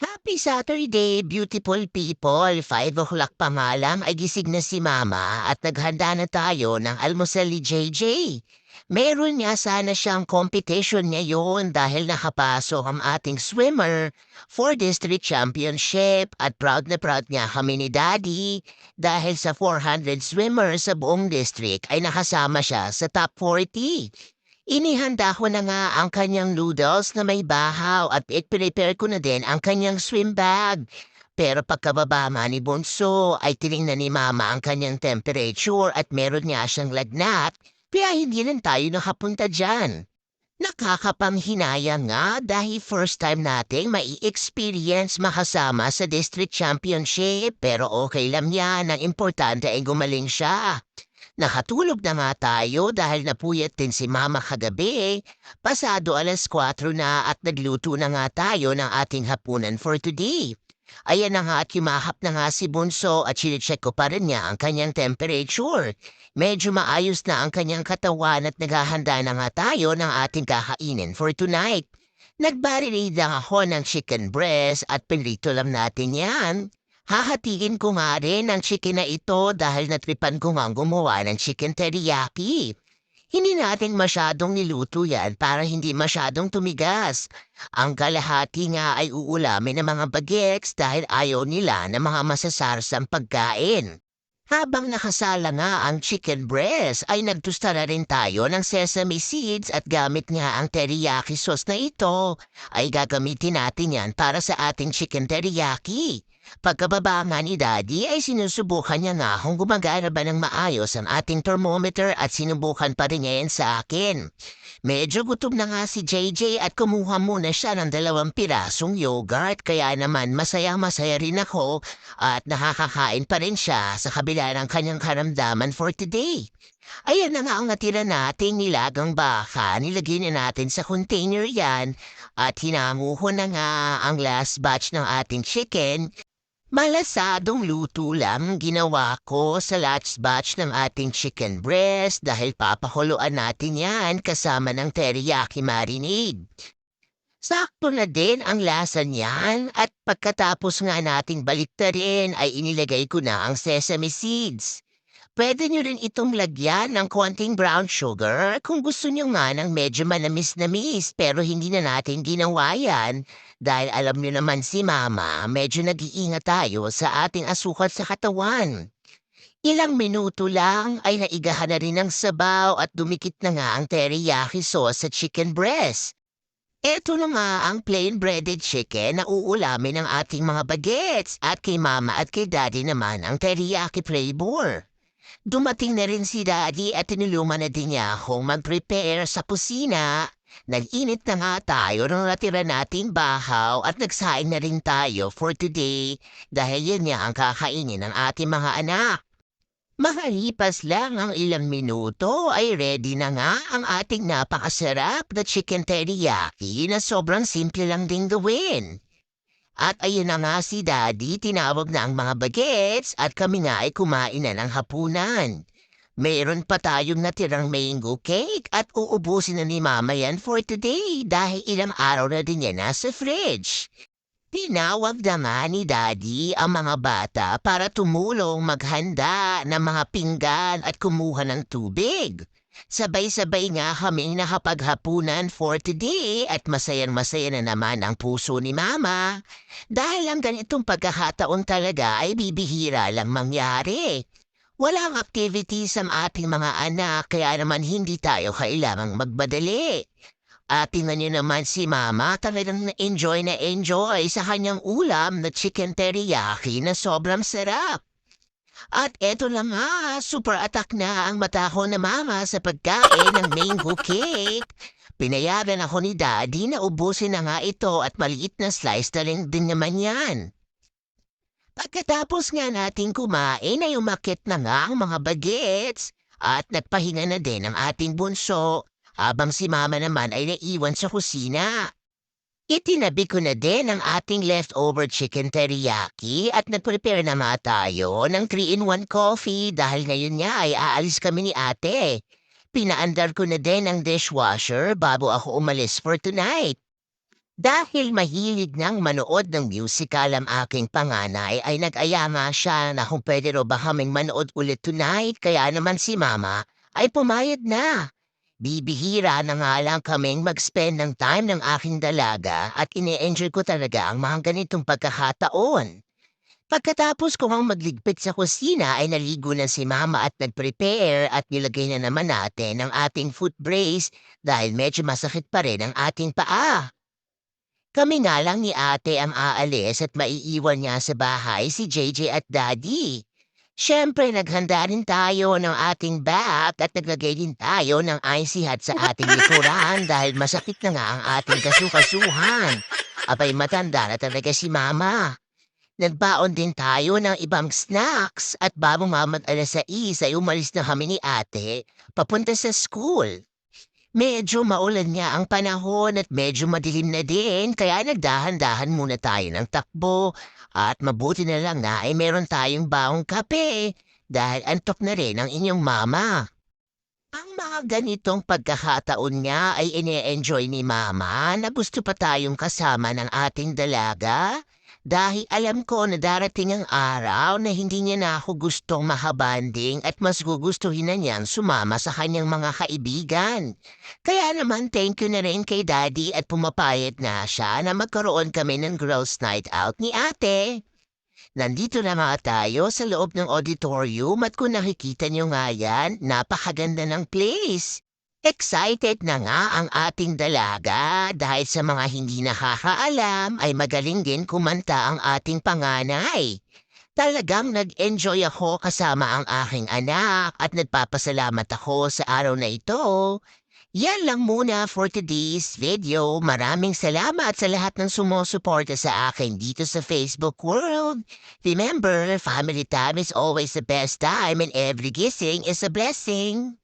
Happy Saturday, beautiful people! 5 o'clock pa lang ay gising na si Mama at naghanda na tayo ng almusal ni JJ. Meron nga sana siyang competition ngayon dahil nakapasok ang ating swimmer for district championship at proud na proud nga kami ni Daddy dahil sa 400 swimmers sa buong district ay nakasama siya sa top 40. Inihanda ko na nga ang kanyang noodles na may bahaw at i-prepare ko na din ang kanyang swim bag. Pero pagkababa ni Bunso ay tinignan ni Mama ang kanyang temperature at meron nga siyang lagnat kaya hindi lang tayo nakapunta dyan. Nakakapanghinaya nga dahil first time nating mai-experience makasama sa district championship pero okay lang yan, ang importante ay gumaling siya. Nakatulog na nga tayo dahil napuyat din si Mama kagabi. Pasado alas 4 na at nagluto na nga tayo ng ating hapunan for today. Ayan na nga at kumahap na nga si Bunso at chinecheck ko pa rin niya ang kanyang temperature. Medyo maayos na ang kanyang katawan at naghahanda na nga tayo ng ating kakainin for tonight. Nagbarinid lang ako ng chicken breast at pinrito lang natin yan. Hahatiin ko nga rin ang chicken na ito dahil natripan ko nga gumawa ng chicken teriyaki. Hindi natin masyadong niluto yan para hindi masyadong tumigas. Ang kalahati nga ay uulamin ng mga bagets dahil ayaw nila ng mga masasarsang pagkain. Habang nakasala nga ang chicken breast ay nagtusta na rin tayo ng sesame seeds at gamit nga ang teriyaki sauce na ito ay gagamitin natin yan para sa ating chicken teriyaki. Pagkababa nga ni Daddy ay sinusubukan niya nga kung gumagana ba ng maayos ang ating thermometer at sinubukan pa rin niya yan sa akin. Medyo gutom na nga si JJ at kumuha muna siya ng dalawang pirasong yogurt kaya naman masaya-masaya rin ako at nakakakain pa rin siya sa kabila ng kanyang karamdaman for today. Ayan na nga ang natira nating nilagang baka. Nilagay na natin sa container yan at hinanguho na nga ang last batch ng ating chicken Malasadong luto lang ginawa ko sa last batch ng ating chicken breast dahil papakuluan natin yan kasama ng teriyaki marinade. Sakto na din ang lasa niyan at pagkatapos nga nating baliktarin ay inilagay ko na ang sesame seeds. Pwede nyo rin itong lagyan ng konting brown sugar kung gusto nyo nga ng medyo manamis-namis pero hindi na natin ginawa yan dahil alam nyo naman si Mama medyo nag-iingat tayo sa ating asukal sa katawan. Ilang minuto lang ay naigahan na rin ng sabaw at dumikit na nga ang teriyaki sauce sa chicken breast. Ito na nga ang plain breaded chicken na uulamin ng ating mga bagets at kay mama at kay daddy naman ang teriyaki flavor. Dumating na rin si Daddy at tinulungan na din niya akong mag-prepare sa kusina. Nag-init na nga tayo ng natira nating bahaw at nagsaing na rin tayo for today dahil yan niya ang kakainin ng ating mga anak. Makalipas lang ang ilang minuto ay ready na nga ang ating napakasarap na chicken teriyaki na sobrang simple lang ding gawin. At ayun na nga si Daddy, tinawag na ang mga bagets at kami nga ay kumain na ng hapunan. Mayroon pa tayong natirang mango cake at uubusin na ni Mama yan for today dahil ilang araw na din yan nasa fridge. Tinawag na nga ni Daddy ang mga bata para tumulong maghanda ng mga pinggan at kumuha ng tubig. Sabay-sabay nga kaming nakapaghapunan for today at masayang-masaya na naman ang puso ni Mama. Dahil ang ganitong pagkakataon talaga ay bibihira lang mangyari. Walang activities ang ating mga anak kaya naman hindi tayo kailangang magmadali. At tingnan niyo naman si Mama talagang na-enjoy na enjoy sa kanyang ulam na chicken teriyaki na sobrang sarap. At eto na nga, super attack na ang mata ko na mama sa pagkain ng mango cake. Pinayagan ako ni Daddy na ubusin na nga ito at maliit na slice na rin din naman yan. Pagkatapos nga nating kumain ay umakit na nga ang mga bagets at nagpahinga na din ang ating bunso habang si mama naman ay naiwan sa kusina. Itinabi ko na din ang ating leftover chicken teriyaki at nagprepare na nga tayo ng 3-in-1 coffee dahil ngayon nga ay aalis kami ni ate. Pinaandar ko na din ang dishwasher bago ako umalis for tonight. Dahil mahilig ng manood ng musical ang aking panganay ay nag-aya nga siya na kung pwede raw ba kaming manood ulit tonight kaya naman si mama ay pumayag na. Bibihira na nga lang kaming mag-spend ng time ng aking dalaga at ine-enjoy ko talaga ang mga ganitong pagkakataon. Pagkatapos ko ang magligpit sa kusina ay naligo na si mama at nag-prepare at nilagay na naman natin ang ating foot brace dahil medyo masakit pa rin ang ating paa. Kami nga lang ni ate ang aalis at maiiwan niya sa bahay si JJ at Daddy. Siyempre, naghanda rin tayo ng ating bag at naglagay din tayo ng icy hot sa ating likuran dahil masakit na nga ang ating kasukasuhan. Abay matanda na talaga si Mama. Nagbaon din tayo ng ibang snacks at bago mamag alas 6 ay umalis na kami ni ate papunta sa school. Medyo maulan nga ang panahon at medyo madilim na din kaya nagdahan-dahan muna tayo ng takbo at mabuti na lang na ay meron tayong baong kape dahil antok na rin ang inyong mama. Ang mga ganitong pagkakataon nga ay ine-enjoy ni mama na gusto pa tayong kasama ng ating dalaga dahil alam ko na darating ang araw na hindi niya na ako gustong mahabanding at mas gugustuhin na niyang sumama sa kanyang mga kaibigan. Kaya naman thank you na rin kay daddy at pumapayat na siya na magkaroon kami ng girls night out ni ate. Nandito na nga tayo sa loob ng auditorium at kung nakikita niyo nga yan, napakaganda ng place. Excited na nga ang ating dalaga dahil sa mga hindi nakakaalam ay magaling din kumanta ang ating panganay. Talagang nag-enjoy ako kasama ang aking anak at nagpapasalamat ako sa araw na ito. Yan lang muna for today's video. Maraming salamat sa lahat ng sumusuporta sa akin dito sa Facebook world. Remember, family time is always the best time and every gising is a blessing.